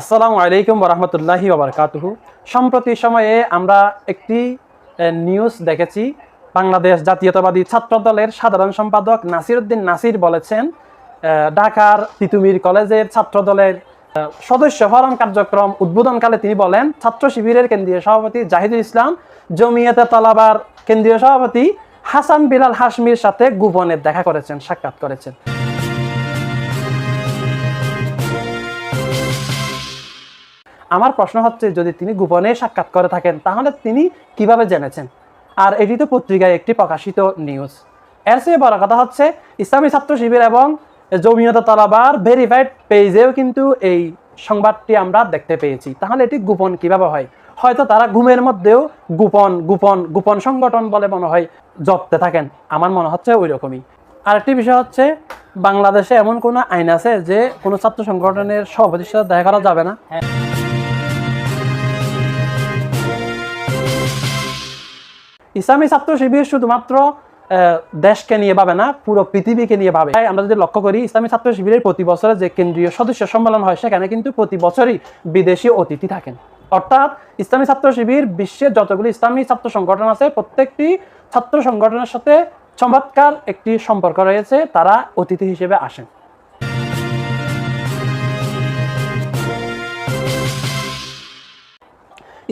আসসালামু আলাইকুম রহমতুল্লাহি ওবরকাতুহু সম্প্রতি সময়ে আমরা একটি নিউজ দেখেছি। বাংলাদেশ জাতীয়তাবাদী ছাত্র দলের সাধারণ সম্পাদক নাসির উদ্দিন নাসির বলেছেন ঢাকার তিতুমির কলেজের ছাত্র দলের সদস্য ফরম কার্যক্রম উদ্বোধনকালে তিনি বলেন, ছাত্র শিবিরের কেন্দ্রীয় সভাপতি জাহিদুল ইসলাম, জমিয়তে তালাবার কেন্দ্রীয় সভাপতি হাসান বিলাল হাসমির সাথে গোপনে দেখা করেছেন, সাক্ষাৎ করেছেন। আমার প্রশ্ন হচ্ছে, যদি তিনি গোপনে সাক্ষাৎ করে থাকেন, তাহলে তিনি কীভাবে জেনেছেন? আর এটি তো পত্রিকায় একটি প্রকাশিত নিউজ এর চেয়ে বড় কথা হচ্ছে, ইসলামী ছাত্র শিবির এবং জমিয়ত তলাবার ভেরিফাইড পেজেও কিন্তু এই সংবাদটি আমরা দেখতে পেয়েছি। তাহলে এটি গোপন কীভাবে হয়? হয়তো তারা ঘুমের মধ্যেও গোপন গোপন গোপন সংগঠন বলে মনে হয় জপতে থাকেন। আমার মনে হচ্ছে ওই রকমই আরেকটি বিষয় হচ্ছে, বাংলাদেশে এমন কোনো আইন আছে যে কোনো ছাত্র সংগঠনের সভাপতির সাথে দেখা করা যাবে না? ইসলামী ছাত্র শিবির শুধুমাত্র দেশকে নিয়ে ভাবে না, পুরো পৃথিবীকে নিয়ে ভাবে। আমরা যদি লক্ষ্য করি, ইসলামী ছাত্র শিবিরের প্রতি বছরে যে কেন্দ্রীয় সদস্য সম্মেলন হয়, সেখানে কিন্তু প্রতি বছরই বিদেশি অতিথি থাকেন। অর্থাৎ, ইসলামী ছাত্র শিবির বিশ্বের যতগুলি ইসলামী ছাত্র সংগঠন আছে, প্রত্যেকটি ছাত্র সংগঠনের সাথে চমৎকার একটি সম্পর্ক রয়েছে, তারা অতিথি হিসেবে আসেন।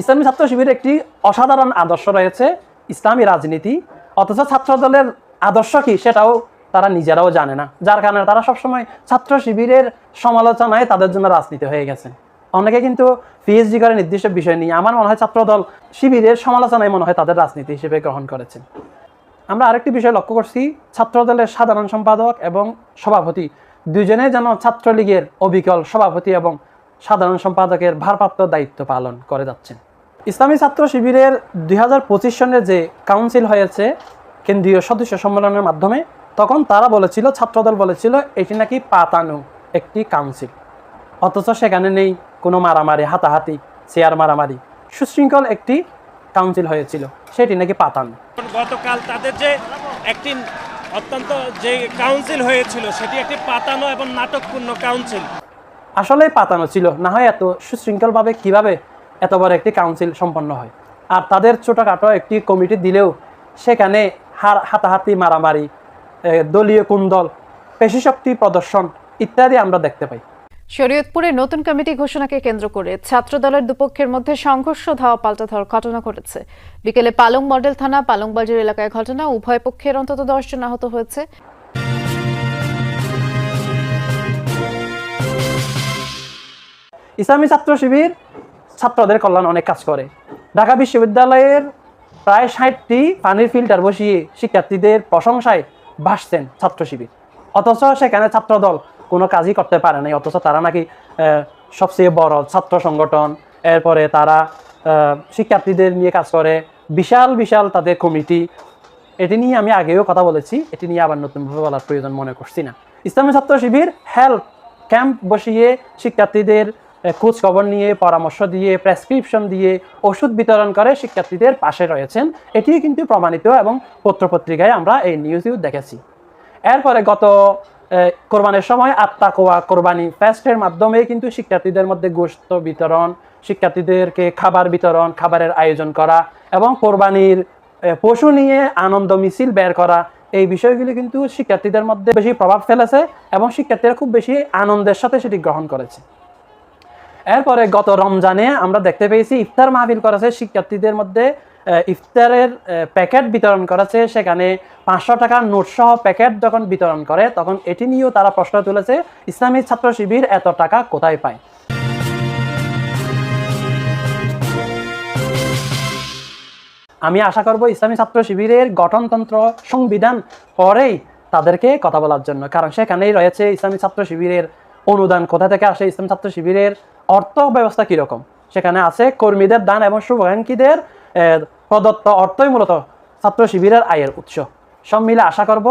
ইসলামী ছাত্র শিবিরের একটি অসাধারণ আদর্শ রয়েছে ইসলামী রাজনীতি, অথচ ছাত্র দলের আদর্শ কি সেটাও তারা নিজেরাও জানে না। যার কারণে তারা সবসময় ছাত্র শিবিরের সমালোচনায় তাদের জন্য রাজনীতি হয়ে গেছে। অনেকে কিন্তু পিএইচডি করে নির্দিষ্ট বিষয় নিয়ে, আমার মনে হয় ছাত্র দল শিবিরের সমালোচনায় মনে হয় তাদের রাজনীতি হিসেবে গ্রহণ করেছেন আমরা আরেকটি বিষয় লক্ষ্য করছি ছাত্র দলের সাধারণ সম্পাদক এবং সভাপতি দুজনে যেন ছাত্রলীগের অবিকল সভাপতি এবং সাধারণ সম্পাদকের ভারপ্রাপ্ত দায়িত্ব পালন করে যাচ্ছেন। ইসলামী ছাত্র শিবিরের দুই হাজার পঁচিশ সনের যে কাউন্সিল হয়েছে কেন্দ্রীয় সদস্য সম্মেলনের মাধ্যমে তখন তারা বলেছিল ছাত্রদল বলেছিল এটি নাকি পাতানো একটি কাউন্সিল। অথচ সেখানে নেই কোনো মারামারি হাতাহাতি চেয়ার মারামারি সুশৃঙ্খল একটি কাউন্সিল হয়েছিল সেটি নাকি পাতানো। গতকাল তাদের যে একটি অত্যন্ত যে কাউন্সিল হয়েছিল সেটি একটি পাতানো এবং নাটকপূর্ণ কাউন্সিল। আসলে পাতানো ছিল না হয় এত সুশৃঙ্খলভাবে কীভাবে এত বড় একটি কাউন্সিল সম্পন্ন হয়। আর তাদের ছোটোখাটো একটি কমিটি দিলেও সেখানে হার হাতাহাতি মারামারি দলীয় কুন্দল পেশিশক্তি প্রদর্শন ইত্যাদি আমরা দেখতে পাই। শরীয়তপুরে নতুন কমিটি ঘোষণাকে কেন্দ্র করে ছাত্র দলের দুপক্ষের মধ্যে সংঘর্ষ ধাওয়া পাল্টা ধাওয়ার ঘটনা ঘটেছে। বিকেলে পালং মডেল থানা পালং বাজার এলাকায় ঘটনা। উভয় পক্ষের অন্তত দশ জন আহত হয়েছে। ইসলামী ছাত্র শিবির ছাত্রদের কল্যাণ অনেক কাজ করে। ঢাকা বিশ্ববিদ্যালয়ের প্রায় ষাটটি পানির ফিল্টার বসিয়ে শিক্ষার্থীদের প্রশংসায় ভাসছেন ছাত্র শিবির অথচ সেখানে ছাত্রদল কোনো কাজই করতে পারে নাই, অথচ তারা নাকি সবচেয়ে বড় ছাত্র সংগঠন। এরপরে তারা শিক্ষার্থীদের নিয়ে কাজ করে। বিশাল বিশাল তাদের কমিটি। এটি নিয়ে আমি আগেও কথা বলেছি, এটি নিয়ে আবার নতুনভাবে বলার প্রয়োজন মনে করছি না। ইসলামী ছাত্র শিবির হেল্প ক্যাম্প বসিয়ে শিক্ষার্থীদের খোঁজ খবর নিয়ে, পরামর্শ দিয়ে প্রেসক্রিপশন দিয়ে, ওষুধ বিতরণ করে শিক্ষার্থীদের পাশে রয়েছেন। এটি কিন্তু প্রমাণিত এবং পত্রপত্রিকায় আমরা এই নিউজেও দেখেছি। এরপরে গত কোরবানির সময় আত্মা কোয়া কোরবানি ফেস্টের মাধ্যমে কিন্তু শিক্ষার্থীদের মধ্যে গোশত বিতরণ, শিক্ষার্থীদেরকে খাবার বিতরণ, খাবারের আয়োজন করা এবং কোরবানির পশু নিয়ে আনন্দ মিছিল বের করা, এই বিষয়গুলি কিন্তু শিক্ষার্থীদের মধ্যে বেশি প্রভাব ফেলেছে এবং শিক্ষার্থীরা খুব বেশি আনন্দের সাথে সেটি গ্রহণ করেছে। এরপরে গত রমজানে আমরা দেখতে পেয়েছি ইফতার মাহফিল করেছে শিক্ষার্থীদের মধ্যে ইফতারের প্যাকেট বিতরণ করেছে। সেখানে পাঁচশো টাকার নোট সহ প্যাকেট যখন বিতরণ করে, তখন এটি নিয়েও তারা প্রশ্ন তুলেছে, ইসলামী ছাত্র শিবির এত টাকা কোথায় পায়? আমি আশা করব ইসলামী ছাত্র শিবিরের গঠনতন্ত্র, সংবিধান পরেই তাদেরকে কথা বলার জন্য। কারণ সেখানেই রয়েছে ইসলামী ছাত্র শিবিরের অনুদান। কোথা থেকে আসে ইসলাম ছাত্র শিবিরের অর্থ ব্যবস্থা কীরকম? সেখানে আছে কর্মীদের দান এবং শুভাকাঙ্ক্ষীদের প্রদত্ত অর্থই মূলত ছাত্র শিবিরের আয়ের উৎস। সব মিলে আশা করব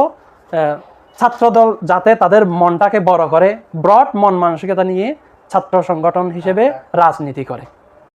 ছাত্রদল যাতে তাদের মনটাকে বড় করে ব্রড মন মানসিকতা নিয়ে ছাত্র সংগঠন হিসেবে রাজনীতি করে।